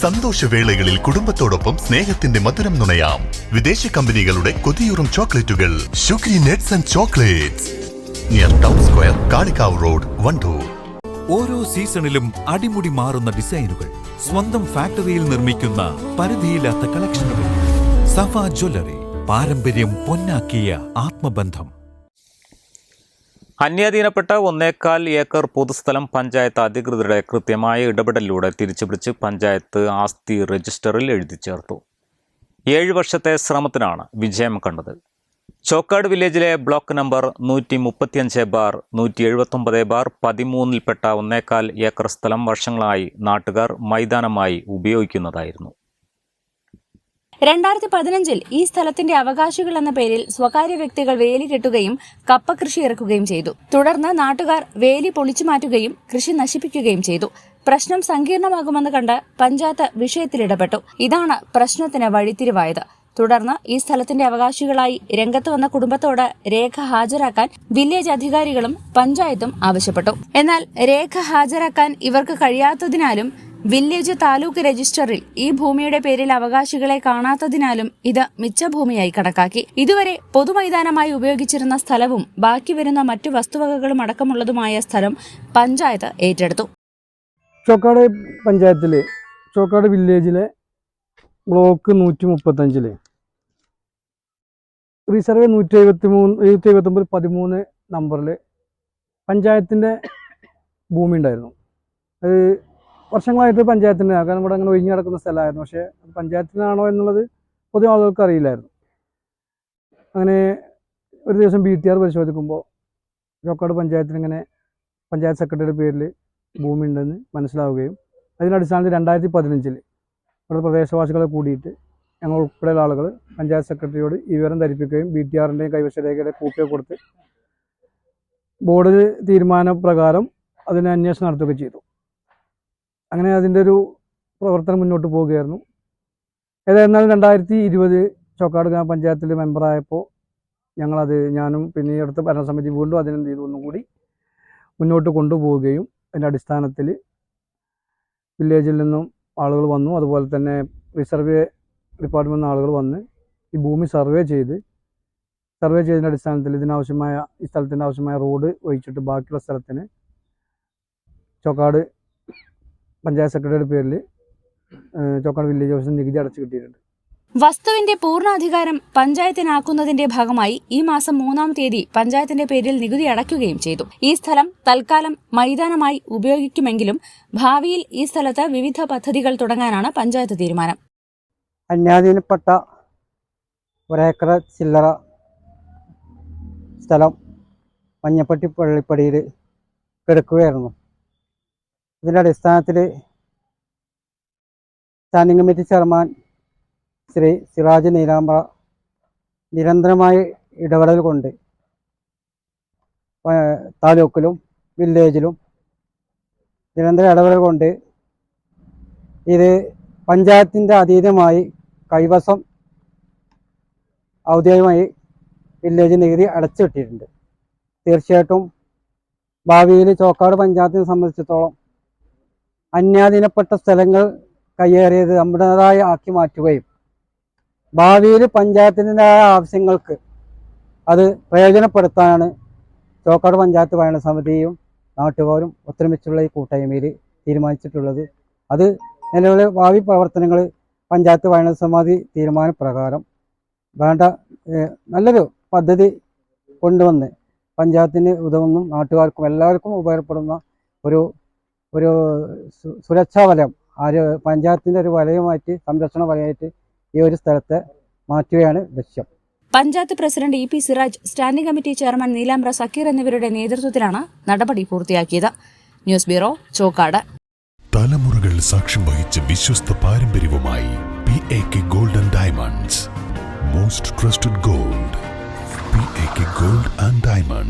സന്തോഷവേളകളിൽ കുടുംബത്തോടൊപ്പം സ്നേഹത്തിന്റെ മധുരം നുണയാം. വിദേശ കമ്പനികളുടെ കൊതിയൂറും ചോക്ലേറ്റുകൾ. Sugary nuts and chocolates. Near town square Kalikavu road Wandoor. ഓരോ സീസണിലും അടിമുടി മാറുന്ന ഡിസൈനുകൾ. സ്വന്തം ഫാക്ടറിയിൽ നിർമ്മിക്കുന്ന പരിധിയില്ലാത്ത കളക്ഷനുകൾ. സഫ ജ്വല്ലറി പാരമ്പര്യം പൊന്നാക്കിയ ആത്മബന്ധം. അന്യാധീനപ്പെട്ട ഒന്നേക്കാൽ ഏക്കർ പൊതുസ്ഥലം പഞ്ചായത്ത് അധികൃതരുടെ കൃത്യമായ ഇടപെടലിലൂടെ തിരിച്ചുപിടിച്ച് പഞ്ചായത്ത് ആസ്തി രജിസ്റ്ററിൽ എഴുതി ചേർത്തു. ഏഴ് വർഷത്തെ ശ്രമത്തിനാണ് വിജയം കണ്ടത്. ചോക്കാട് വില്ലേജിലെ ബ്ലോക്ക് നമ്പർ നൂറ്റി മുപ്പത്തിയഞ്ച് ബാർ നൂറ്റി എഴുപത്തൊമ്പത് ബാർ പതിമൂന്നിൽപ്പെട്ട ഒന്നേക്കാൽ ഏക്കർ സ്ഥലം വർഷങ്ങളായി നാട്ടുകാർ മൈതാനമായി ഉപയോഗിക്കുന്നതായിരുന്നു. രണ്ടായിരത്തി പതിനഞ്ചിൽ ഈ സ്ഥലത്തിന്റെ അവകാശികൾ എന്ന പേരിൽ സ്വകാര്യ വ്യക്തികൾ വേലി കെട്ടുകയും കപ്പ കൃഷി ഇറക്കുകയും ചെയ്തു. തുടർന്ന് നാട്ടുകാർ വേലി പൊളിച്ചു മാറ്റുകയും കൃഷി നശിപ്പിക്കുകയും ചെയ്തു. പ്രശ്നം സങ്കീർണമാകുമെന്ന് കണ്ട് പഞ്ചായത്ത് വിഷയത്തിൽ ഇടപെട്ടു ഇതാണ് പ്രശ്നത്തിന് വഴിത്തിരിവായത്. തുടർന്ന് ഈ സ്ഥലത്തിന്റെ അവകാശികളായി രംഗത്ത് വന്ന കുടുംബത്തോട് രേഖ ഹാജരാക്കാൻ വില്ലേജ് അധികാരികളും പഞ്ചായത്തും ആവശ്യപ്പെട്ടു. എന്നാൽ രേഖ ഹാജരാക്കാൻ ഇവർക്ക് കഴിയാത്തതിനാലും വില്ലേജ് താലൂക്ക് രജിസ്റ്ററിൽ ഈ ഭൂമിയുടെ പേരിൽ അവകാശികളെ കാണാത്തതിനാലും ഇത് മിച്ചഭൂമിയായി കണക്കാക്കി. ഇതുവരെ പൊതുമൈതാനമായി ഉപയോഗിച്ചിരുന്ന സ്ഥലവും ബാക്കി വരുന്ന മറ്റു വസ്തുവകകളും അടക്കമുള്ളതുമായ സ്ഥലം പഞ്ചായത്ത് ഏറ്റെടുത്തു. ചോക്കാട് പഞ്ചായത്തിലെ ചോക്കാട് വില്ലേജിലെ ബ്ലോക്ക് നൂറ്റി മുപ്പത്തഞ്ചിൽ റിസർവ് നൂറ്റി എഴുപത്തി മൂന്ന് എഴുപത്തി എഴുപത്തൊമ്പത് പതിമൂന്ന് നമ്പറിൽ പഞ്ചായത്തിന്റെ ഭൂമി ഉണ്ടായിരുന്നു. അത് വർഷങ്ങളായിട്ട് പഞ്ചായത്തിന്റെ കാരണം ഇവിടെ അങ്ങനെ ഒഴിഞ്ഞു കിടക്കുന്ന സ്ഥലമായിരുന്നു. പക്ഷേ പഞ്ചായത്തിനാണോ എന്നുള്ളത് പൊതുവെ ആളുകൾക്ക് അറിയില്ലായിരുന്നു. അങ്ങനെ ഒരു ദിവസം ബി ടി ആർ പരിശോധിക്കുമ്പോൾ ചോക്കാട് പഞ്ചായത്തിന് ഇങ്ങനെ പഞ്ചായത്ത് സെക്രട്ടറിയുടെ പേരിൽ ഭൂമി ഉണ്ടെന്ന് മനസ്സിലാവുകയും അതിന്റെ അടിസ്ഥാനത്തിൽ രണ്ടായിരത്തി പതിനഞ്ചിൽ ഇവിടെ പ്രദേശവാസികളെ കൂടിയിട്ട് ഞങ്ങൾ ഉൾപ്പെടെയുള്ള ആളുകൾ പഞ്ചായത്ത് സെക്രട്ടറിയോട് ഈ വിവരം ധരിപ്പിക്കുകയും ബി ടി ആറിന്റെയും കൈവശ രേഖയുടെ കൊടുത്ത് ബോർഡ് തീരുമാനപ്രകാരം അതിന് അന്വേഷണം നടത്തുകയും ചെയ്തു. അങ്ങനെ അതിന്റെ ഒരു പ്രവർത്തനം മുന്നോട്ട് പോവുകയായിരുന്നു. ഏതായിരുന്നാലും രണ്ടായിരത്തി ഇരുപത് ചോക്കാട് ഗ്രാമപഞ്ചായത്തിലെ മെമ്പറായപ്പോൾ ഞങ്ങളത് ഞാനും പിന്നെ ഈ അടുത്ത ഭരണസമിതി വീണ്ടും അതിനെന്ത് ചെയ്തു? ഒന്നും കൂടി മുന്നോട്ട് കൊണ്ടുപോവുകയും അതിന്റെ അടിസ്ഥാനത്തിൽ വില്ലേജിൽ നിന്നും ആളുകൾ വന്നു. അതുപോലെ തന്നെ റിസർവേ ഡിപ്പാർട്ട്മെന്റ് ആളുകൾ വന്ന് ഈ ഭൂമി സർവേ ചെയ്ത് സർവേ ചെയ്തതിന്റെ അടിസ്ഥാനത്തിൽ ഇതിനാവശ്യമായ ഈ സ്ഥലത്തിന്റെ ആവശ്യമായ റോഡ് ഒഴിച്ചിട്ട് ബാക്കിയുള്ള സ്ഥലത്തിന് ചോക്കാട് പഞ്ചായത്ത് സെക്രട്ടറിയുടെ പേരിൽ ചോക്കാട് വില്ലേജ് ഓഫീസിൽ നികുതി അടച്ചു കിട്ടിയിട്ടുണ്ട്. വസ്തുവിന്റെ പൂർണാധികാരം പഞ്ചായത്തിനാക്കുന്നതിന്റെ ഭാഗമായി ഈ മാസം മൂന്നാം തീയതി പഞ്ചായത്തിന്റെ പേരിൽ നികുതി അടയ്ക്കുകയും ചെയ്തു. ഈ സ്ഥലം തൽക്കാലം മൈതാനമായി ഉപയോഗിക്കുമെങ്കിലും ഭാവിയിൽ ഈ സ്ഥലത്ത് വിവിധ പദ്ധതികൾ തുടങ്ങാനാണ് പഞ്ചായത്ത് തീരുമാനം. അന്യാധീനപ്പെട്ട ഒരേക്കർ ചില്ലറ സ്ഥലം മഞ്ഞപ്പട്ടി പള്ളിപ്പടിയിൽ കിടക്കുകയായിരുന്നു. ഇതിന്റെ അടിസ്ഥാനത്തിൽ standing committee chairman Shri Siraj Neelambra നിരന്തരമായ ഇടപെടൽ കൊണ്ട് താലൂക്കിലും വില്ലേജിലും നിരന്തര ഇടപെടൽ കൊണ്ട് ഇത് പഞ്ചായത്തിന്റെ അതീതമായി കൈവശം ഔദ്യോഗികമായി വില്ലേജ് നികുതി അടച്ചിട്ടിട്ടുണ്ട് തീർച്ചയായിട്ടും ഭാവിയിൽ ചോക്കാട് പഞ്ചായത്തിനെ സംബന്ധിച്ചിടത്തോളം അന്യാധീനപ്പെട്ട സ്ഥലങ്ങൾ കയ്യേറിയത് നമ്മുടേതായി ആക്കി മാറ്റുകയും ഭാവിയിൽ പഞ്ചായത്തിന്റെതായ ആവശ്യങ്ങൾക്ക് അത് പ്രയോജനപ്പെടുത്താനാണ് ചോക്കാട് പഞ്ചായത്ത് ഭരണസമിതിയും നാട്ടുകാരും ഒത്തൊരുമിച്ചുള്ള ഈ കൂട്ടായ്മയിൽ തീരുമാനിച്ചിട്ടുള്ളത്. അത് നിലവിലെ ഭാവി പ്രവർത്തനങ്ങൾ പഞ്ചായത്ത് ഭരണസമിതി തീരുമാനപ്രകാരം വേണ്ട നല്ലൊരു പദ്ധതി കൊണ്ടുവന്ന് പഞ്ചായത്തിന് ഉതവുന്നും നാട്ടുകാർക്കും എല്ലാവർക്കും ഉപകാരപ്പെടുന്ന ഒരു ഒരു സുരക്ഷാ വലയം ആ ഒരു പഞ്ചായത്തിന്റെ ഒരു വലയമായിട്ട് സംരക്ഷണ വലയമായിട്ട് ഈ ഒരു സ്ഥലത്തെ മാറ്റുകയാണ് ലക്ഷ്യം. Panchayat president E P Siraj standing committee chairman Neelambra Sakkir എന്നിവരുടെ നേതൃത്വത്തിലാണ് നടപടി പൂർത്തിയാക്കിയത്. News bureau Chokkad. തലമുറകൾ സാക്ഷ്യം വഹിച്ച വിശ്വസ്ത പാരമ്പര്യവുമായി P A K gold and diamonds most trusted gold P A K gold and diamonds